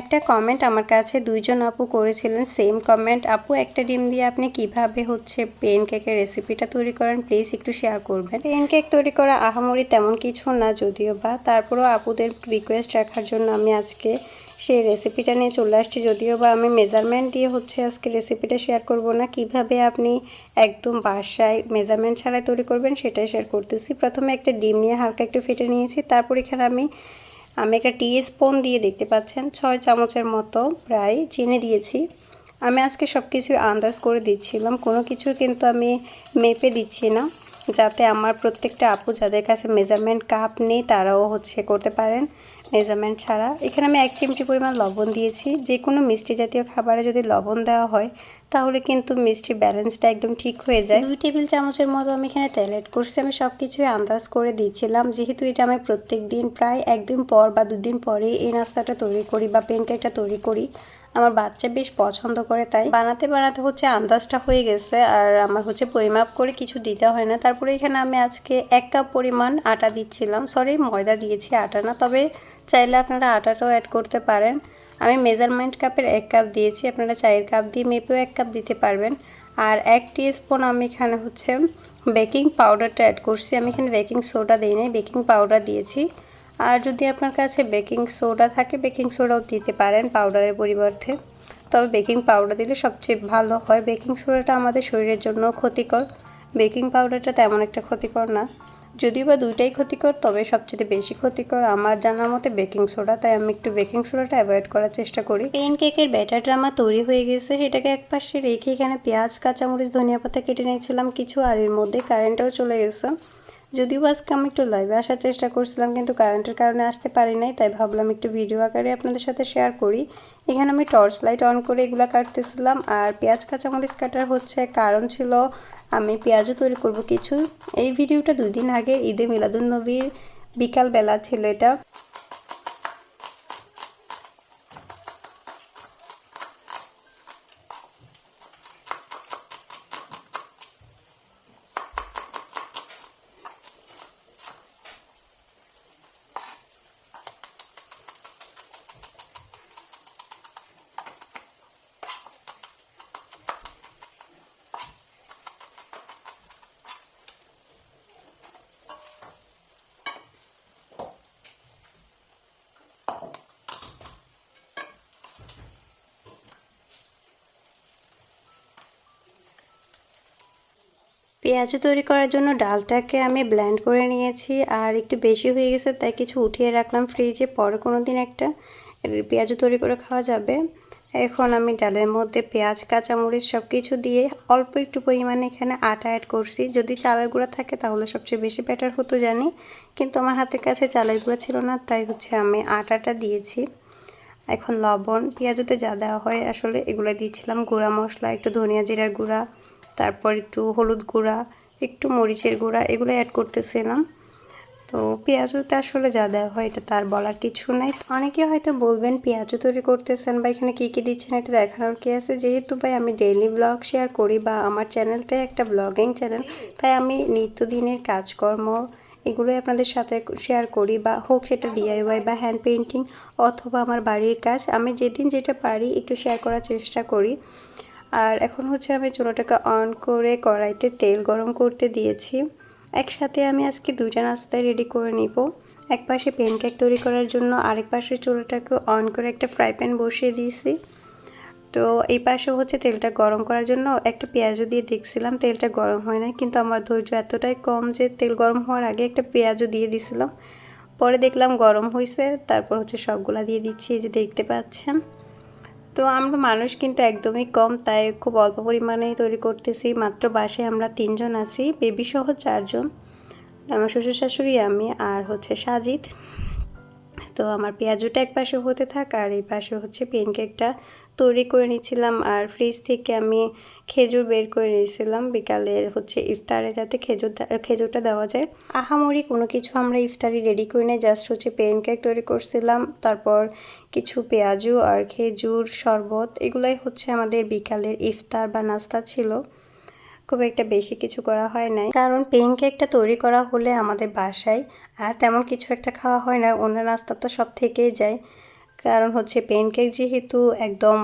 একটা কমেন্ট আমার কাছে দুইজন আপু করেছিলেন সেম কমেন্ট আপু, একটা ডিম দিয়ে আপনি কীভাবে হচ্ছে পেন কেকের রেসিপিটা তৈরি করেন? প্লিজ একটু শেয়ার করবেন। পেন কেক তৈরি করা আহামরি তেমন কিছু না, যদিও বা। তারপরেও আপুদের রিকোয়েস্ট রাখার জন্য আমি আজকে সেই রেসিপিটা নিয়ে চলে আসছি। যদিও বা আমি মেজারমেন্ট দিয়ে হচ্ছে আজকে রেসিপিটা শেয়ার করব না। কীভাবে আপনি একদম বাসায় মেজারমেন্ট ছাড়াই তৈরি করবেন, সেটাই শেয়ার করতেছি। প্রথমে একটা ডিম নিয়ে হালকা একটু ফেটে নিয়েছি। তারপর এখানে আমি আমি একটা টি স্পুন দিয়ে দেখতে পাচ্ছেন, ছয় চামচের মতো প্রায় চিনি দিয়েছি। আমি আজকে সব কিছু আন্দাজ করে দিচ্ছিলাম, কোনো কিছু কিন্তু আমি মেপে দিচ্ছি না। যাতে আমার প্রত্যেকটা আপু যাদের কাছে মেজারমেন্ট কাপ নেই, তারাও হচ্ছে করতে পারেন মেজারমেন্ট ছাড়া। এখানে আমি এক চিমটি পরিমাণ লবণ দিয়েছি। যে কোনো মিষ্টি জাতীয় খাবারে যদি লবণ দেওয়া হয়, তাহলে কিন্তু মিষ্টির ব্যালেন্সটা একদম ঠিক হয়ে যায়। দুই টেবিল চামচের মতো আমি এখানে তেল অ্যাড করছি আমি সব কিছুই আন্দাজ করে দিয়েছিলাম। যেহেতু এটা আমি প্রত্যেক দিন প্রায় একদিন পর বা দুদিন পরে এই নাস্তাটা তৈরি করি বা পেন পেনকেকটা তৈরি করি আমার বাচ্চা বেশ পছন্দ করে, তাই বানাতে বানাতে হচ্ছে আন্দাজটা হয়ে গেছে আর আমার হচ্ছে পরিমাপ করে কিছু দিতে হয় না। তারপরে এখানে আমি আজকে এক কাপ পরিমাণ আটা দিচ্ছিলাম। সরি ময়দা দিয়েছি আটা না, তবে চাইলে আপনারা আটাটাও অ্যাড করতে পারেন। আমি মেজারমেন্ট কাপের এক কাপ দিয়েছি, আপনারা চায়ের কাপ দিয়ে মেপেও এক কাপ দিতে পারবেন। আর এক স্পুন আমি এখানে হচ্ছে বেকিং পাউডারটা অ্যাড করছি। আমি এখানে বেকিং সোডা দিই নাই বেকিং পাউডার দিয়েছি। আর যদি আপনার কাছে বেকিং সোডা থাকে, বেকিং সোডাও দিতে পারেন পাউডারের পরিবর্তে। তবে বেকিং পাউডার দিলে সবচেয়ে ভালো হয়। বেকিং সোডাটা আমাদের শরীরের জন্য ক্ষতিকর। বেকিং পাউডারটা তেমন একটা ক্ষতিকর না। যদিও বা দুইটাই ক্ষতিকর, তবে সবচেয়ে বেশি ক্ষতিকর আমার জানার মতে বেকিং সোডা। তাই আমি একটু বেকিং সোডাটা অ্যাভয়েড করার চেষ্টা করি। পেন কেকের ব্যাটারটা আমার তৈরি হয়ে গেছে। সেটাকে এক পাশে রেখে এখানে পেঁয়াজ, কাঁচামরিচ, ধনিয়া পাতা কেটে নিয়েছিলাম। কিছু আর এর মধ্যে কারেন্টও চলে গেছে। যদিও আজকে আমি একটু লাইভে আসার চেষ্টা করছিলাম, কিন্তু কারেন্টের কারণে আসতে পারি নাই, তাই ভাবলাম একটু ভিডিও আকারে আপনাদের সাথে শেয়ার করি। এখানে আমি টর্চ লাইট অন করে এগুলো কাটতেছিলাম, আর পেঁয়াজ কাঁচামরিচ কাটার হচ্ছে কারণ ছিল আমি পেঁয়াজও তৈরি করব কিছু। এই ভিডিওটা দুই দিন আগে ঈদে মিলাদুল নবীর বিকালবেলা ছিল এটা। পেঁয়াজু তৈরি করার জন্য ডালটাকে আমি ব্ল্যান্ড করে নিয়েছি। আর একটু বেশি হয়ে গেছে, তাই কিছু উঠিয়ে রাখলাম ফ্রিজে পরে কোনো দিন একটা পেঁয়াজু তৈরি করে খাওয়া যাবে। এখন আমি ডালের মধ্যে পেঁয়াজ, কাঁচামরিচ সব কিছু দিয়ে অল্প একটু পরিমাণে এখানে আটা অ্যাড করছি। যদি চালের গুঁড়া থাকে তাহলে সবচেয়ে বেশি ব্যাটার হতো জানি, কিন্তু আমার হাতের কাছে চালের গুঁড়া ছিল না, তাই হচ্ছে আমি আটাটা দিয়েছি। এখন লবণ, পেঁয়াজতে যা দেওয়া হয়, আসলে এগুলো দিয়েছিলাম গুঁড়া মশলা, একটু ধনিয়া জিরার গুঁড়া তারপর একটু হলুদ গুঁড়া, একটু মরিচের গুঁড়া, এগুলো অ্যাড করতেছিলাম। তো পেঁয়াজুতে আসলে যা দেওয়া হয় এটা তার বলার কিছু নাই। অনেকে হয়তো বলবেন, পেঁয়াজু তৈরি করতেছেন বা এখানে কী কী দিচ্ছেন এটা দেখানোর কি আছে? যেহেতু ভাই আমি ডেইলি ব্লগ শেয়ার করি বা আমার চ্যানেলটাই একটা ব্লগিং চ্যানেল তাই আমি নিত্যদিনের কাজকর্ম এগুলোই আপনাদের সাথে শেয়ার করি বা হোক সেটা ডিআইওয়াই বা হ্যান্ড পেন্টিং অথবা আমার বাড়ির কাজ, আমি যেদিন যেটা পারি একটু শেয়ার করার চেষ্টা করি। আর এখন হচ্ছে আমি চুলোটাকে অন করে কড়াইতে তেল গরম করতে দিয়েছি। একসাথে আমি আজকে দুইটা নাস্তায় রেডি করে নিব। এক পাশে প্যানকেক তৈরি করার জন্য আরেক পাশে চুলোটাকে অন করে একটা ফ্রাই প্যান বসিয়ে দিয়েছি। তো এই পাশে হচ্ছে তেলটা গরম করার জন্য একটা পেঁয়াজও দিয়ে দেখছিলাম, তেলটা গরম হয় না কিন্তু আমার ধৈর্য এতটাই কম যে তেল গরম হওয়ার আগে একটা পেঁয়াজও দিয়ে দিছিলাম। পরে দেখলাম গরম হয়েছে তারপর হচ্ছে সবগুলা দিয়ে দিচ্ছি, এই যে দেখতে পাচ্ছেন। তো আমরা মানুষ কিন্তু একদমই কম, তাই খুব অল্প পরিমাণে তৈরি করতেছি। মাত্র বাসে আমরা তিনজন আছি বেবি সহ চারজন। আমার শ্বশুর শাশুড়ি আমি আর হচ্ছে সাজিদ। তো আমার পেঁয়াজুটা এক পাশে হতে থাক আর এই পাশে হচ্ছে পেনকেকটা তৈরি করে নিয়েছিলাম আর ফ্রিজ থেকে আমি খেজুর বের করে নিয়েছিলাম। বিকালের হচ্ছে ইফতারে যাতে খেজুর খেজুরটা দেওয়া যায়। আহামরি কোনো কিছু আমরা ইফতারি রেডি করে নিই জাস্ট হচ্ছে পেন কেক তৈরি করছিলাম। তারপর কিছু পেঁয়াজু আর খেজুর, শরবত, এগুলাই হচ্ছে আমাদের বিকালের ইফতার বা নাস্তা ছিল। খুব একটা বেশি কিছু করা হয় নাই। কারণ পেন কেকটা তৈরি করা হলে আমাদের বাসায় আর তেমন কিছু একটা খাওয়া হয় না, অন্য নাস্তা তো সব থেকেই যায়। কারণ হচ্ছে প্যানকেক যেহেতু একদম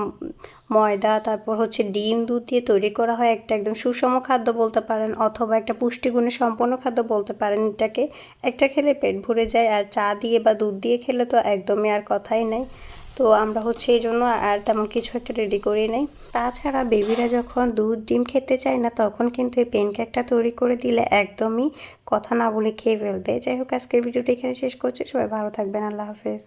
ময়দা, তারপর হচ্ছে ডিম, দুধ দিয়ে তৈরি করা হয় একটা একদম সুষম খাদ্য বলতে পারেন, অথবা একটা পুষ্টিগুণে সম্পন্ন খাদ্য বলতে পারেন এটাকে। একটা খেলে পেট ভরে যায় আর চা দিয়ে বা দুধ দিয়ে খেলে তো একদমই আর কথাই নাই। তো আমরা হচ্ছে এই জন্য আর তেমন কিছু একটা রেডি করি নাই। তাছাড়া বেবিরা যখন দুধ, ডিম খেতে চায় না, তখন কিন্তু এই প্যানকেকটা তৈরি করে দিলে একদমই কথা না বলে খেয়ে ফেলবে। যাই হোক, আজকের ভিডিওটা এখানে শেষ করছি। সবাই ভালো থাকবেন। আল্লাহ হাফেজ।